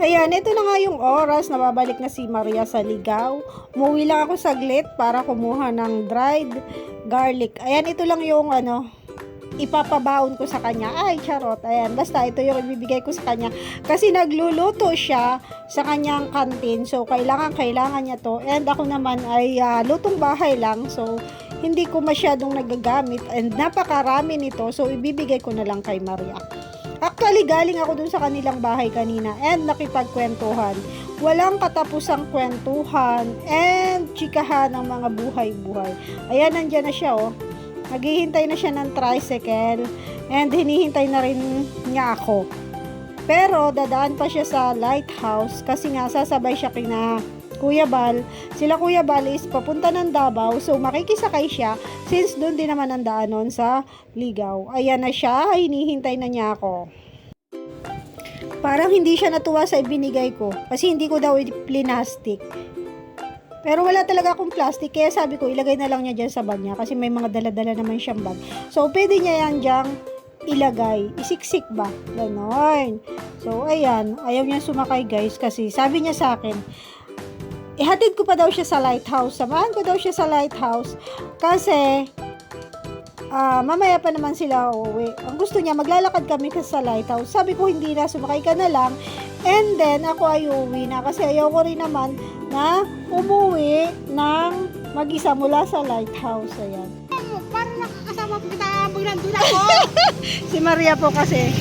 Ayan, ito na nga yung oras. Nababalik na si Maria sa ligaw. Umuwi lang ako saglit para kumuha ng dried garlic. Ayan, ito lang yung ano, ipapabaon ko sa kanya. Ay, charot. Ayan, basta ito yung ibibigay ko sa kanya. Kasi nagluluto siya sa kanyang kantin. So, kailangan, kailangan niya to. And ako naman ay ah, lutong bahay lang. So, hindi ko masyadong nagagamit. And napakarami nito. So, ibibigay ko na lang kay Maria. Actually, galing ako dun sa kanilang bahay kanina and nakipagkwentuhan. Walang katapusang kwentuhan and chikahan ng mga buhay-buhay. Ayan, nandyan na siya, oh. Naghihintay na siya ng tricycle and hinihintay na rin niya ako. Pero, dadaan pa siya sa lighthouse kasi nga sasabay siya kina Kuya Bal. Sila Kuya Bal is papunta ng Davao so makikisakay siya since doon din naman ang daan nun sa Ligaw. Ayan na siya, hinihintay na niya ako. Parang hindi siya natuwa sa ibinigay ko kasi hindi ko daw plinastic. Pero wala talaga akong plastic kaya sabi ko ilagay na lang niya dyan sa bag niya kasi may mga dala-dala naman siyang bag. So pwede niya yan dyan ilagay. Isiksik ba? Ganon. So ayan, ayaw niya sumakay guys kasi sabi niya sa akin, ihatid ko pa daw siya sa lighthouse. Samahan ko daw siya sa lighthouse kasi ah, mamaya pa naman sila uuwi. Ang gusto niya, maglalakad kami kasi sa lighthouse. Sabi ko, hindi na, sumakay ka na lang. And then, ako ay uuwi na kasi ayaw ko rin naman na umuwi ng mag-isa mula sa lighthouse. Ayan. Parang nakakasama kita pag nandun ako. Si Maria po kasi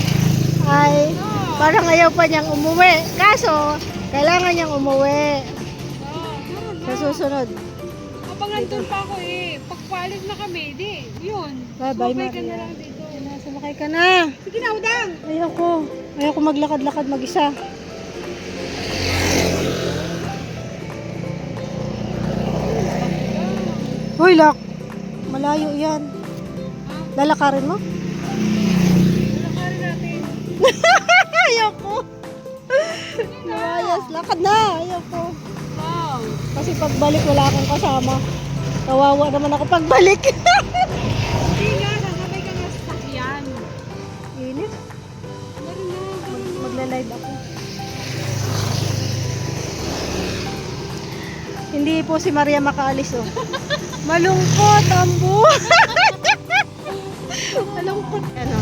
ay parang ayaw pa niyang umuwi. Kaso, kailangan niyang umuwi sa susunod. Habang nandun pa ako eh, pagpalit na kami, di, yun. Bye-bye, Sumakay ka na Maria. lang dito. Sumakay ka na. Sige na, udang! Ayaw ko. Ayaw ko maglakad-lakad mag-isa. Hoy, Lak. Malayo yan. Lalakarin mo? Lalakarin natin. Ayaw ko. Ayos, lakad na. Kasi pagbalik wala akong kasama. Kawawa naman ako pagbalik. Hindi nga, sasabay ka nga sa sakyan. Init. Na, na. Magla-live ako. Hindi po si Maria makaalis oh. Malungkot ang buhay. Malungkot. Ano?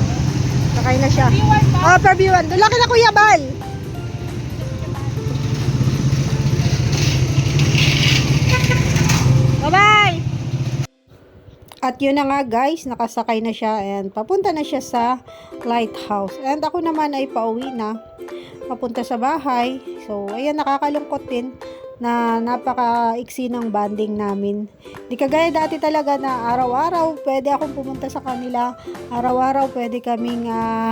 Sakay na siya. Oh, per view one. Doon lang kina Kuya Bal. At yun na nga guys, nakasakay na siya and papunta na siya sa lighthouse. And ako naman ay pauwi na, papunta sa bahay. So, ayan, nakakalungkot din na napaka-iksi ng banding namin. Di kagaya dati talaga na araw-araw pwede akong pumunta sa kanila. Araw-araw pwede kaming ah,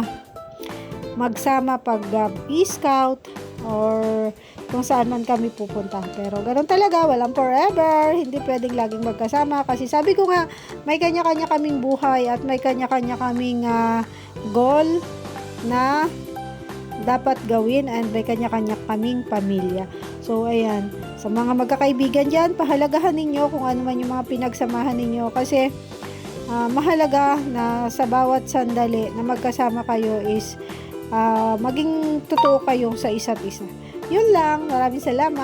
magsama pag uh, scout or kung saan man kami pupunta. Pero ganun talaga, walang forever. Hindi pwedeng laging magkasama kasi sabi ko nga, may kanya-kanya kaming buhay at may kanya-kanya kaming ah, goal na dapat gawin and may kanya-kanya kaming pamilya. So, ayan. Sa mga magkakaibigan dyan, pahalagahan ninyo kung ano man yung mga pinagsamahan ninyo kasi ah, mahalaga na sa bawat sandali na magkasama kayo is ah, maging totoo kayo sa isa't isa. Yun lang. Maraming salamat.